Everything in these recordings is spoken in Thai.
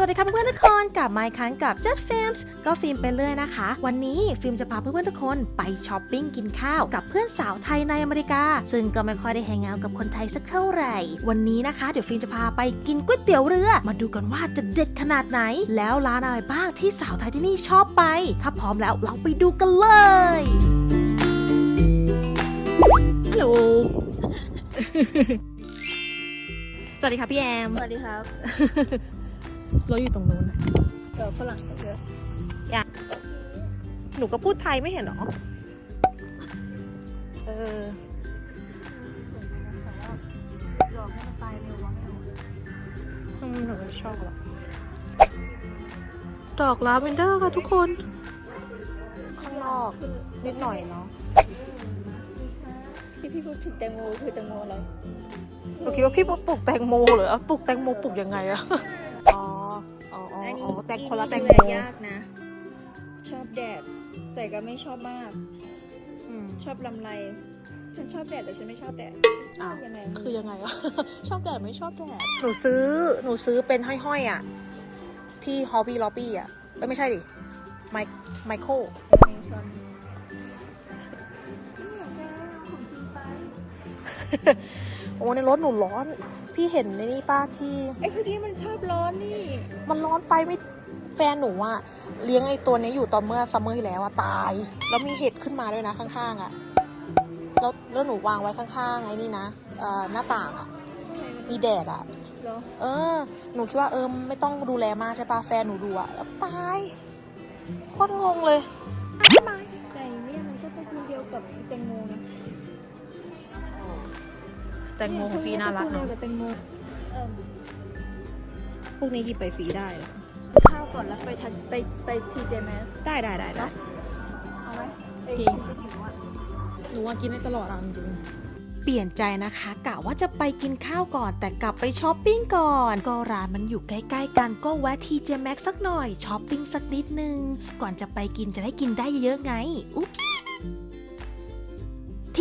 สวัสดีค่ะเพื่อนๆทุกคนกลับมาอีกครั้งกับ Just Films ก็ฟิล์มไปเรื่อยนะคะ วันนี้ฟิล์มจะพาเพื่อนๆทุกคนไปช้อปปิ้งกินข้าวกับเพื่อนสาวไทยในอเมริกา ซึ่งก็ไม่ค่อยได้แฮงเอาท์กับคนไทยสักเท่าไหร่ วันนี้นะคะ เดี๋ยวฟิล์มจะพาไปกินก๋วยเตี๋ยวเรือ มาดูกันว่าจะเด็ดขนาดไหน แล้วร้านอะไรบ้างที่สาวไทยที่นี่ชอบไป ถ้าพร้อมแล้วเราไปดูกันเลยฮัลโหลสวัสดีค่ะพี่แอมสวัสดีครับเราอยู่ตรงนู้นเออฝรั่งเยอะหนูก็พูดไทยไม่เห็นหรอ เออหลอกให้มันตายเร็ววะไม่เอาอืมหนูไม่ชอบหรอกดอกลาเวนเดอร์ค่ะทุกคน ข้างนอกนิดหน่อยเนาะที่พี่พูดถึงแตงโมคือแตงโมอะไรหนูคิดว่าพี่ปลูกแตงโมเหรอปลูกแตงโมปลูกยังไงอะ อ๋ออ๋ออ๋ออ๋อแตงคนละแตงโมดูยากนะ ชอบแดด แต่ก็ไม่ชอบมาก อืม ชอบลำไร ฉันชอบแดดแต่ฉันไม่ชอบแดดอ้าว ยังไงคือยังไงอะชอบแดดไม่ชอบแดด หนูซื้อ หนูซื้อเป็นห้อยๆอะที่ฮอ b บี้ล็อบบี้อะเอ้ยไม่ใช่ดิ ไมไมเคิลมีความโอ้ในรถหนูร้อน พี่เห็นในนี่ป้าที่ ไอ้คนนี้มันชอบร้อนนี่ มันร้อนไปไม่แฟนหนูอะเลี้ยงไอ้ตัวนี้อยู่ตอนเมื่อซัมเมอร์ที่แล้วอะตาย แล้วมีเห็ดขึ้นมาด้วยนะข้างๆอะแล้วแล้วหนูวางไว้ข้างๆไอ้นี่นะเอ่อหน้าต่างอะมีแดดอะเหรอเออ หนูคิดว่าเออไม่ต้องดูแลมากใช่ปะแฟนหนูดูอะแล้วตายโคตรงงเลยแต่เนี่ยมันก็เป็นคนเดียวกับแตงโมนะแตงโมของพี่น่ารักเนาะเนาะกับแตงโมเออ พวกนี้หยิบไปฟรีได้เหรอข้าวก่อนแล้วไปทันไปไปทีเจแมสได้ได้ได้ได้เอาไหมไอ้จริงที่ถึงว่าหนูว่ากินได้ตลอดเอาจริงเปลี่ยนใจนะคะกะว่าจะไปกินข้าวก่อน แต่กลับไปช้อปปิ้งก่อน ก็ร้านมันอยู่ใกล้ๆกันก็แวะทีเจแม็กสักหน่อยช้อปปิ้งสักนิดนึง ก่อนจะไปกินจะได้กินได้เยอะๆไงอุ๊บที่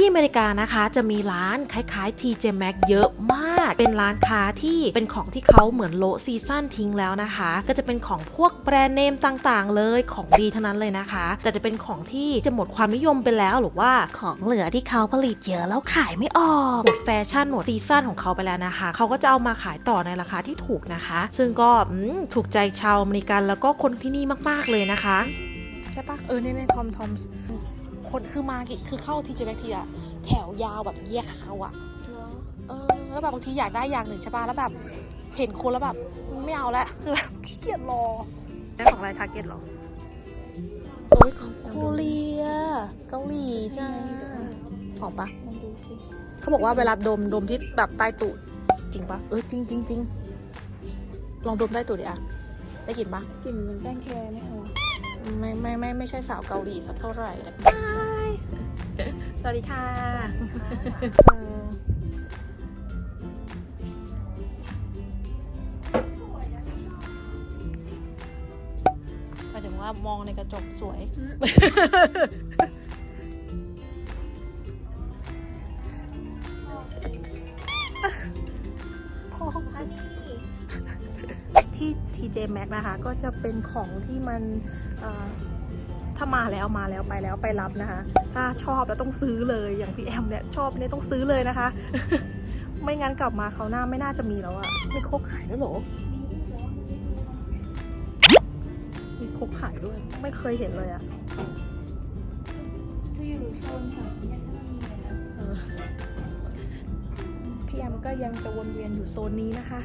อเมริกานะคะจะมีร้านคล้ายๆ TJ Maxx เยอะมาก เป็นร้านค้าที่เป็นของที่เขาเหมือนโลซีซั่นทิ้งแล้วนะคะ ก็จะเป็นของพวกแบรนด์เนมต่างๆ เลยของดีเท่านั้นเลยนะคะ แต่จะเป็นของที่จะหมดความนิยมไปแล้วหรือว่าของเหลือที่เขาผลิตเยอะแล้วขายไม่ออกหมดแฟชั่นหมดซีซั่นของเขาไปแล้วนะคะ เขาก็จะเอามาขายต่อในราคาที่ถูกนะคะ ซึ่งก็ถูกใจชาวอเมริกันแล้วก็คนที่นี่มากๆเลยนะคะ ใช่ปะเออเนี่ยเนี่ยทอมทอม คนคือมากิคือเข้าทีเจแบกทีอะแถวยาวแบบยาวอะเออแล้วแบบบางทีอยากได้อย่างหนึ่งใช่ป่ะแล้วแบบ เห็นคนแล้วแบบไม่เอาแล้วคือแบบขี้เกียจรอได้ของอะไรทาร์เก็ตหรอโอ้ยของโคเรียเกาหลีจ้าหอมปะลองดูสิเขาบอกว่าเวลาดมดมที่แบบใต้ตูดจริงปะเออจริงจริงจริงลองดมใต้ตูดดิอะได้กลิ่นปะกลิ่นเหมือนแป้งแคร์ไม่เอา ไม่ไม่ไม่ไม่ใช่สาวเกาหลีสักเท่าไหร่นะบายสวัสดีค่ะเออหมายถึงว่ามองในกระจกสวย TJ Maxx นะคะ ก็จะเป็นของที่มันเอ่อถ้ามาแล้วมาแล้วไปแล้วไปรับนะคะ ถ้าชอบแล้วต้องซื้อเลยอย่างพี่แอมเนี่ยชอบเนี่ยต้องซื้อเลยนะคะ ไม่งั้นกลับมาเขาวหน้าไม่น่าจะมีแล้วอะมีโคกขายด้วยเหรอมีโคกขายด้วย ไม่เคยเห็นเลยอะจะอยู่โซนแถวนี้ถ้ามันมีเลยนะเออพี่แอมก็ยังจะวนเวียนอยู่โซนนี้นะคะ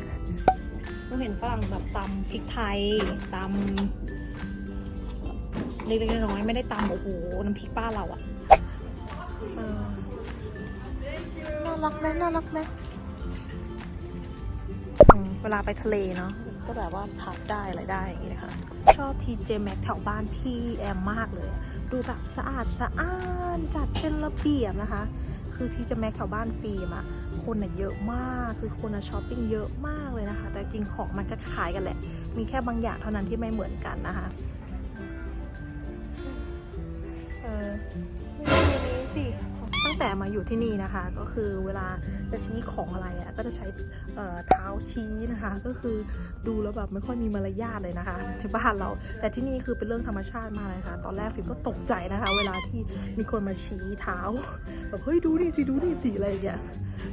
เราเห็นฝรั่งแบบตำพริกไทยตำเล็กๆน้อยๆไม่ได้ตำโอ้โหน้ำพริกป้านเราอะเออน่ารักไหมน่ารักไหมอืมเวลาไปทะเลเนาะก็แบบว่าพักได้อะไรได้อย่างนี้นะคะ ชอบทีเจแม็กแถวบ้านพี่แอมมากเลย ดูแบบสะอาดสะอ้านจัดเป็นระเบียบนะคะ คือทีเจแม็กแถวบ้านฟิล์มอะ คนอะเยอะมากคือคนอะช้อปปิ้งเยอะมากเลยนะคะ แต่จริงของมันก็ขายกันแหละ มีแค่บางอย่างเท่านั้นที่ไม่เหมือนกันนะคะเออนี้สิตั้งแต่มาอยู่ที่นี่นะคะ ก็คือเวลาจะชี้ของอะไรอะ่ะก็จะใช้เอ่อเท้าชี้นะคะ ก็คือดูแล้วแบบไม่ค่อยมีมารยาทเลยนะคะในบ้านเรา แต่ที่นี่คือเป็นเรื่องธรรมชาติมากเลยค่ะ ตอนแรกฟิล์มก็ตกใจนะคะ เวลาที่มีคนมาชี้เท้าแบบเฮ้ยดูนี่สิดูนี่สิอะไรอย่างเงี้ย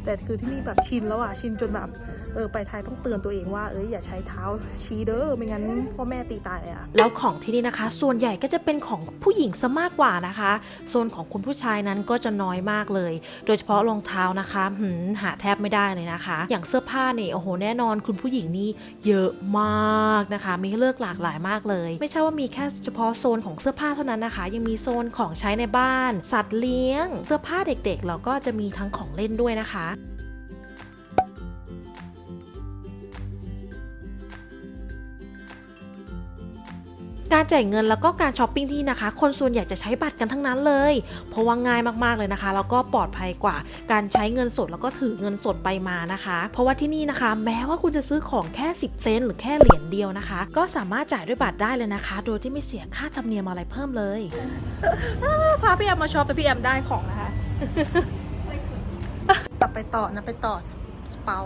แต่คือที่นี่แบบชินแล้วอะชินจนแบบเออไปไทยต้องเตือนตัวเองว่าเอ้ยอย่าใช้เท้าชี้เด้อไม่งั้นพ่อแม่ตีตายเลยอะแล้วของที่นี่นะคะ ส่วนใหญ่ก็จะเป็นของผู้หญิงซะมากกว่านะคะ โซนของคุณผู้ชายนั้นก็จะน้อยมากเลย โดยเฉพาะรองเท้านะคะหืมหาแทบไม่ได้เลยนะคะ อย่างเสื้อผ้าเนี่ยโอ้โหแน่นอนคุณผู้หญิงนี่เยอะมากนะคะ มีให้เลือกหลากหลายมากเลย ไม่ใช่ว่ามีแค่เฉพาะโซนของเสื้อผ้าเท่านั้นนะคะ ยังมีโซนของใช้ในบ้าน สัตว์เลี้ยง เสื้อผ้าเด็กๆแล้วก็จะมีทั้งของเล่นด้วยนะคะ การจ่ายเงินแล้วก็การช้อปปิ้งที่นี่นะคะ คนส่วนใหญ่จะใช้บัตรกันทั้งนั้นเลย เพราะว่าง่ายมากๆเลยนะคะ แล้วก็ปลอดภัยกว่า การใช้เงินสดแล้วก็ถือเงินสดไปมานะคะ เพราะว่าที่นี่นะคะ แม้ว่าคุณจะซื้อของแค่ 10 เซนต์หรือแค่เหรียญเดียวนะคะ ก็สามารถจ่ายด้วยบัตรได้เลยนะคะ โดยที่ไม่เสียค่าธรรมเนียมอะไรเพิ่มเลยพาพี่แอมมาช็อปแต่พี่แอมได้ของนะคะกลับไปต่อนะไปต่อสเปา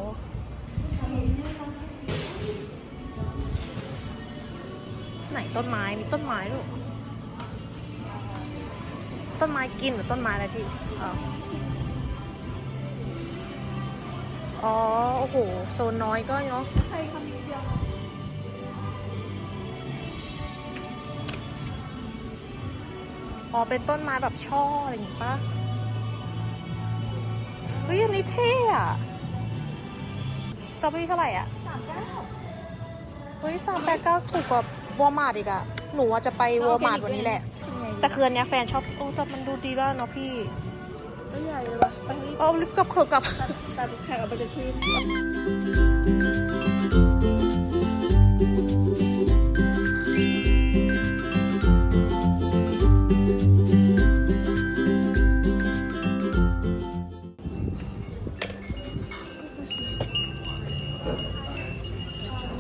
ไหนต้นไม้มีต้นไม้ด้วยต้นไม้กินหรือต้นไม้อะไรพี่อ๋ออ๋อ โอ้โห โซนน้อยก็เนาะใช่คำนี้เดียวอ๋อ เป็นต้นไม้แบบช่ออะไรอย่างงี้ปะเฮ้ยอันนี้เท่อะสตรอเบอรี่เท่าไหร่อะสามเก้าเฮ้ยสามแปดเก้าถูกกว่า วอลมาร์ทอีกอะหนูอะจะไปวอลมาร์ทวันนี้แหละ แต่คืนนี้ยแฟนชอบโอ้แต่มันดูดีแล้วเนาะพี่ก็ใหญ่เลยว่ะไปนี่เอาลิปกับเขอะกับตัดแขกเอาไปจะชื่น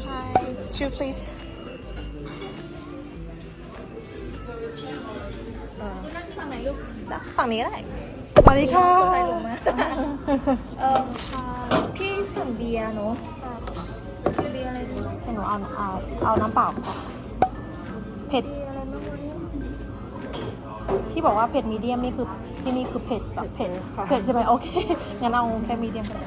Hi two please นี้ก็ได้สวัสดีค่ะใส่ลงมาเออค่ะพี่สั่งเบียร์เนาะเบียร์อะไรดีให้หนูเอาเอาเอาน้ำเปล่าค่ะเผ็ดเบียร์อะไรบ้างวะเนี่ยที่บอกว่าเผ็ดมีเดียมนี่คือที่นี่คือเผ็ดแบบเผ็ดเผ็ดใช่ไหมโอเคงั้นเอาแค่มีเดียมก็ได้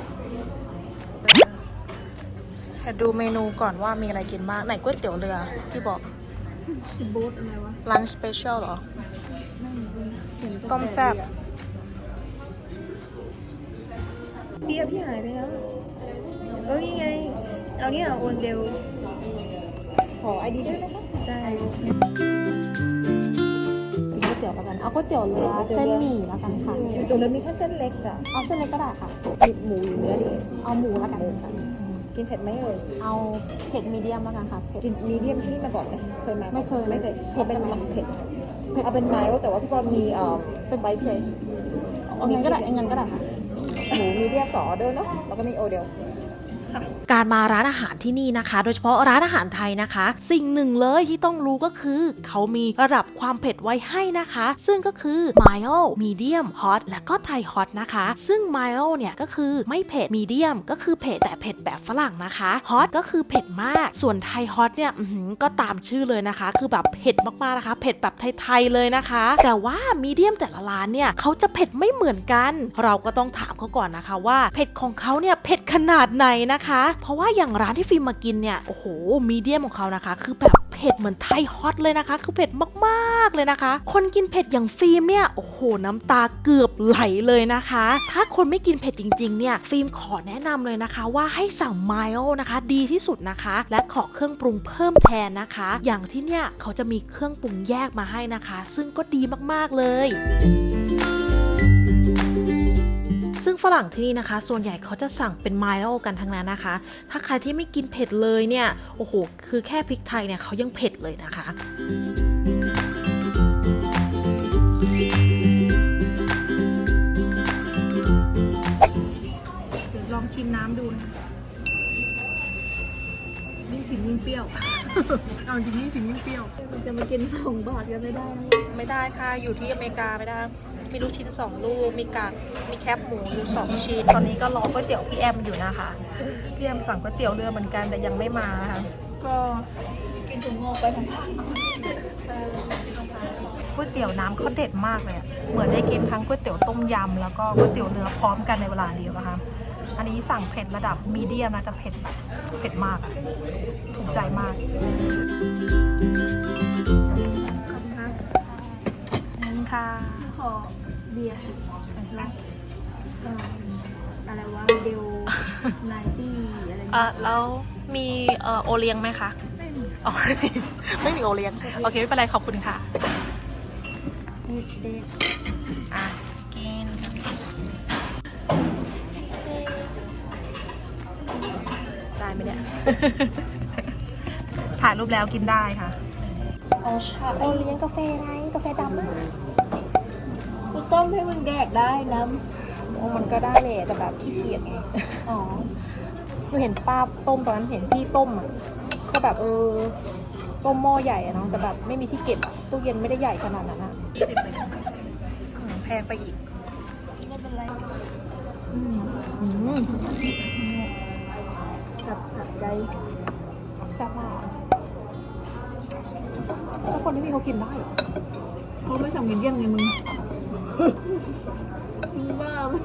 แต่ดูเมนูก่อนว่ามีอะไรกินบ้างไหนก๋วยเตี๋ยวเรือที่บอก บูธอะไรวะลันช์สเปเชียลเหรอ นั่นเห็นต้มแซ่บเบียร์พี่หายไปแล้ว เออนี่ไง เอาเนี่ยโอนเร็ว ขอไอดีได้ไหมคะได้ก๋วยเตี๋ยวแล้วกัน เอาก๋วยเตี๋ยวเรือเส้นหมี่แล้วกันค่ะตรงนั้นมีแค่เส้นเล็กอะเอาเส้นเล็กก็ได้ค่ะมีหมูหรือเนื้อดี เอาหมูแล้วกันค่ะ กินเผ็ดไหมเอ่ยเอาเผ็ดมีเดียมแล้วกันค่ะเผ็ด กินมีเดียมที่นี่มาก่อนไหมเคยมาไม่เคยไม่เคยเผ็ดเอาเป็นใช่ไหมเผ็ดเอาเป็นไม้แต่ว่าพี่ปอนมีเอ่อเป็นไบท์เลยเอาเงินก็ได้เอาเงินก็ได้ค่ะหมูมีเดียมสองออเดอร์เนาะแล้วก็มีโอเดียว การมาร้านอาหารที่นี่นะคะ โดยเฉพาะร้านอาหารไทยนะคะ สิ่งหนึ่งเลยที่ต้องรู้ก็คือ เขามีระดับความเผ็ดไว้ให้นะคะ ซึ่งก็คือ mild medium hot และก็ไทย hot นะคะ ซึ่ง mild เนี่ยก็คือไม่เผ็ด medium ก็คือเผ็ดแต่เผ็ดแบบฝรั่งนะคะ hot ก็คือเผ็ดมาก ส่วนไทย hot เนี่ยก็ตามชื่อเลยนะคะ คือแบบเผ็ดมากๆนะคะ เผ็ดแบบไทยๆเลยนะคะ แต่ว่า medium แต่ละร้านเนี่ยเขาจะเผ็ดไม่เหมือนกัน เราก็ต้องถามเขาก่อนนะคะว่าเผ็ดของเขาเนี่ยเผ็ดขนาดไหนนะคะเพราะว่าอย่างร้านที่ฟิล์มมากินเนี่ยโอ้โหมีเดียมของเขานะคะ คือแบบเผ็ดเหมือนไทยฮอตเลยนะคะ คือเผ็ดมากๆเลยนะคะ คนกินเผ็ดอย่างฟิล์มเนี่ยโอ้โหน้ำตาเกือบไหลเลยนะคะ ถ้าคนไม่กินเผ็ดจริงๆเนี่ยฟิล์มขอแนะนำเลยนะคะ ว่าให้สั่งไมโอนะคะ ดีที่สุดนะคะ และขอเครื่องปรุงเพิ่มแทนนะคะ อย่างที่เนี่ยเขาจะมีเครื่องปรุงแยกมาให้นะคะ ซึ่งก็ดีมากๆเลย รั่งที่นี่นะคะ ส่วนใหญ่เขาจะสั่งเป็นไมล์กันทั้งนั้นนะคะ ถ้าใครที่ไม่กินเผ็ดเลยเนี่ย โอ้โห คือแค่พริกไทยเนี่ยเขายังเผ็ดเลยนะคะลองชิมน้ำดูนะนชิ้นยิ่งเปรี้ยว เอาจริงยิ่งจริงยิ่งเปรี้ยวมันจะมากินสองบาทก็ไม่ได้นะไม่ได้ค่ะ อยู่ที่อเมริกาไม่ได้ มีลูกชิ้น2ลูก มีกากมีแคบหมูอยู่2ชิ้น ตอนนี้ก็รอก๋วยเตี๋ยวพี่แอมอยู่นะคะ พี่แอมสั่งก๋วยเตี๋ยวเรือเหมือนกันแต่ยังไม่มาค่ะก็กินถุงงอกไปทั้งพักก่อนก๋วยเตี๋ยวน้ำเขาเด็ดมากเลยอะเหมือนได้กินทั้งก๋วยเตี๋ยวต้มยำแล้วก็ก๋วยเตี๋ยวเรือพร้อมกันในเวลาเดียวนะคะ อันนี้สั่งเผ็ดระดับมีเดียมนะจะเผ็ดแบบเผ็ดมากอะถูกใจมากขอบคุณครับนี่ค่ะขอ เบียร์แล้วเอ่ออะไรวะเดลไนตี้อะไรเออแล้วมีเอ่อโอเลี้ยงไหมคะ ไม่มีอ๋อไม่มีไม่มีโอเลี้ยง โอเค ไม่เป็นไร ขอบคุณค่ะนิดเด็ดอะกินได้ไหมเนี่ยถ่ายรูปแล้วกินได้ค่ะเอาชาโอเลี้ยงกาแฟไงกาแฟดำอะกู ต้มให้มึงแดกได้น้โอ้มันก็ได้เลยแต่แบบขี้เกียจไงำอ๋อคือเห็นป้าต้มตอนนั้นเห็นพี่ต้มอะก็แบบเออต้มหม้อใหญ่อะเนาะแต่แบบไม่มีที่เก็บอะตู้เย็นไม่ได้ใหญ่ขนาดนั้นอะอืมแพงไปอีกไม่เป็นไรอืมอืมสับสับใจแซ่บมากแล้วคนที่นี่เขากินได้เหรอเขาไม่สั่งมีเดียมไงมึง มึงบ้าไหม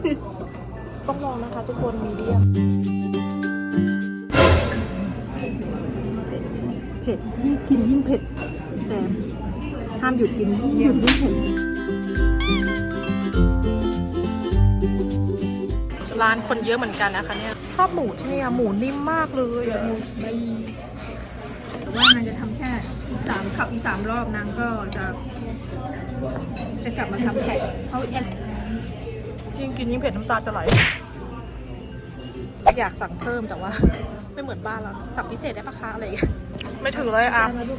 ต้องลองนะคะ ทุกคนมีเดียมเผ็ดยิ่งกินยิ่งเผ็ดแต่ห้ามหยุดกินหยุดยิ่งเผ็ดร้านคนเยอะเหมือนกันนะคะเนี่ยชอบหมูที่นี่อะหมูนิ่มมากเลย แต่ว่านางจะทำแค่สามขับอีกสามรอบนางก็จะจะกลับมาทำแท็กเขาแอนยิ่งกินยิ่งเผ็ดน้ำตาจะไหล อยากสั่งเพิ่มแต่ว่า ไม่เหมือนบ้านเราสั่งพิเศษได้ปะคะอะไรอย่างเงี้ยไม่ถึงเลยอะมาดู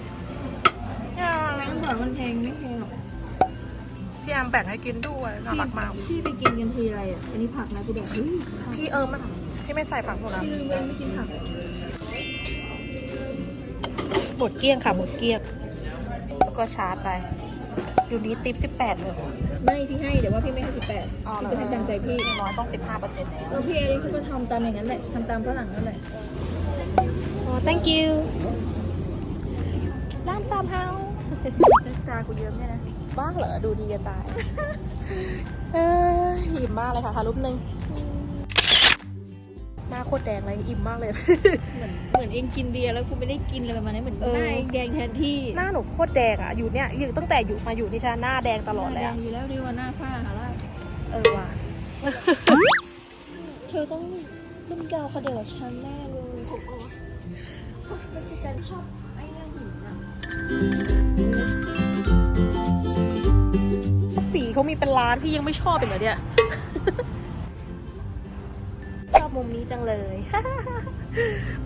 ต้องบอกมันแพงไม่แพงหรอกพี่แอมแบ่งให้กินด้วยน่ารักมากพี่ไปกินกันทีไรอะอันนี้ผักนะกูบอกเฮ้ยพี่เออมันพี่ไม่ใส่ผักหมดนะพี่ลืมเลยไม่กินผัก หมดเกลี้ยงค่ะหมดเกลี้ยงแล้วก็ชาร์จไป อยู่นี้ติปสิบแปดเลยไม่พี่ให้แต่ว่าพี่ไม่ให้สิบแปดอ๋อเหรอพี่จะให้ตามใจพี่น้อยต้องสิบห้าเปอร์เซ็นต์แล้วเออพี่เอริเขาก็ทำตามอย่างนั้นแหละทำตามฝรั่งนั่นแหละอ๋อ thank you ร้านฟาร์มเฮาส์ตากูเยิ้มเนี่ยนะ บ้างเหรอ ดูดีจะตาย เอออิ่มมากเลยค่ะค่ะรูปหนึ่ง หน้าโคตรแดงเลยอิ่มมากเลย เหมือนเหมือนเองกินเบียร์แล้วกูไม่ได้กินอะไรประมาณนี้เหมือนเออหน้าเองแดงแทนที่หน้าหนูโคตรแดงอะอยู่เนี่ยอยู่ตั้งแต่อยู่มาอยู่นี่ชาหน้าแดงตลอดเลยแดอะงอยู่แล้วดีกว่าหน้าฝ้าหาล่าเออว่ะเธอต้องรุ่นเก่าเขาเดียวกับฉันแน่เลยฉันชอบไอ้เรื่องหินอะสีเขามีเป็นล้านพี่ยังไม่ชอบเป็นเหรอเนี่ยชอบมุม นี้จังเลย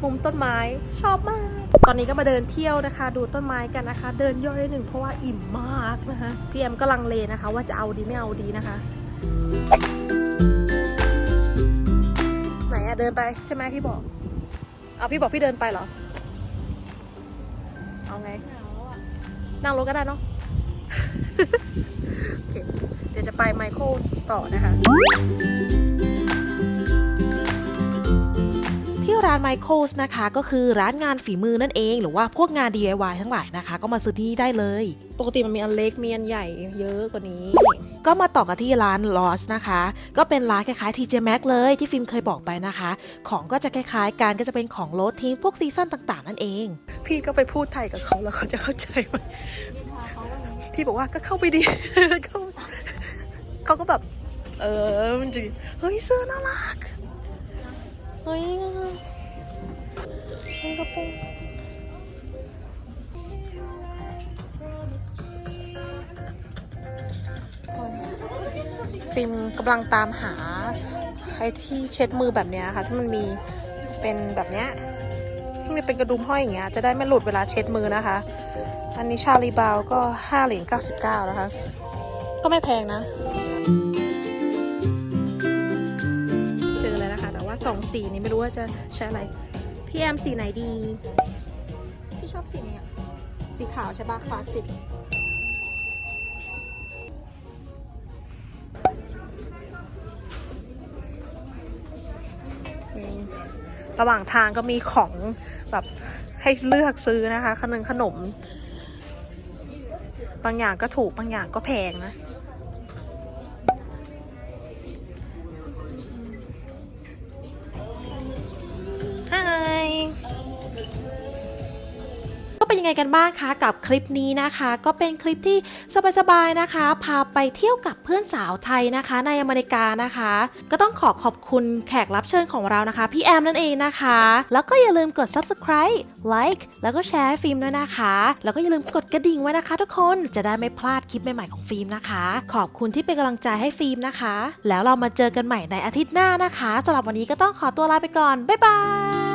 มุมต้นไม้ชอบมาก ตอนนี้ก็มาเดินเที่ยวนะคะ ดูต้นไม้กันนะคะ เดินย่อยหนึ่งเพราะว่าอิ่มมากนะคะพี่แอมก็ลังเลนะคะ ว่าจะเอาดีไม่เอาดีนะคะ ไหนอะเดินไปใช่ไหมพี่บอกเอาพี่บอกพี่เดินไปเหรอ เอาไงนั่งรถก็ได้เนาะโอเคเดี๋ยวจะไปไมเคิลต่อนะคะ ที่ร้านไมเคิลส์นะคะ ก็คือร้านงานฝีมือนั่นเอง หรือว่าพวกงาน DIY ทั้งหลายนะคะ ก็มาซื้อที่นี่ได้เลย ปกติมันมีอันเล็กมีอันใหญ่เยอะกว่านี้ ก็มาต่อกันที่ร้าน Lost นะคะ ก็เป็นร้านคล้ายๆ TJ Maxx เลยที่ฟิล์มเคยบอกไปนะคะ ของก็จะคล้ายๆกันก็จะเป็นของโรดทิ้งพวกซีซั่นต่างๆ นั่นเอง พี่ก็ไปพูดไทยกับเขาแล้วเขาจะเข้าใจไหมพี่บอกว่าก็เข้าไปดีเข้าเขาก็แบบ เออมันจะเฮ้ยเสื้อน่ารัก เฮ้ยเฮ้ยกระโปรงฟิล์มกำลังตามหาไอ้ที่เช็ดมือแบบเนี้ยค่ะ ที่มันมีเป็นแบบเนี้ยที่มันเป็นกระดุมห้อยอย่างเงี้ยจะได้ไม่หลุดเวลาเช็ดมือนะคะ อันนี้ชาลีบาวก็5เหรียญ99นะคะ ก็ไม่แพงนะ สองสีนี้ไม่รู้ว่าจะใช้อะไร พี่แอมสีไหนดี พี่ชอบสีนี้อะสีขาวใช่ปะคลาสสิกนี่ระหว่างทางก็มีของแบบให้เลือกซื้อนะคะขนมขนม บางอย่างก็ถูกบางอย่างก็แพงนะางคะกับคลิปนี้นะคะ ก็เป็นคลิปที่สบายๆนะคะ พาไปเที่ยวกับเพื่อนสาวไทยนะคะ ในอเมริกานะคะ ก็ต้องขอขอบคุณแขกรับเชิญของเรานะคะ พี่แอมนั่นเองนะคะ แล้วก็อย่าลืมกด subscribe like แล้วก็แชร์ฟิล์มด้วยนะคะ แล้วก็อย่าลืมกดกระดิ่งไว้นะคะ ทุกคนจะได้ไม่พลาดคลิปใหม่ๆของฟิล์มนะคะ ขอบคุณที่เป็นกำลังใจให้ฟิล์มนะคะ แล้วเรามาเจอกันใหม่ในอาทิตย์หน้านะคะสำหรับวันนี้ก็ต้องขอตัวลาไปก่อนบ๊ายบาย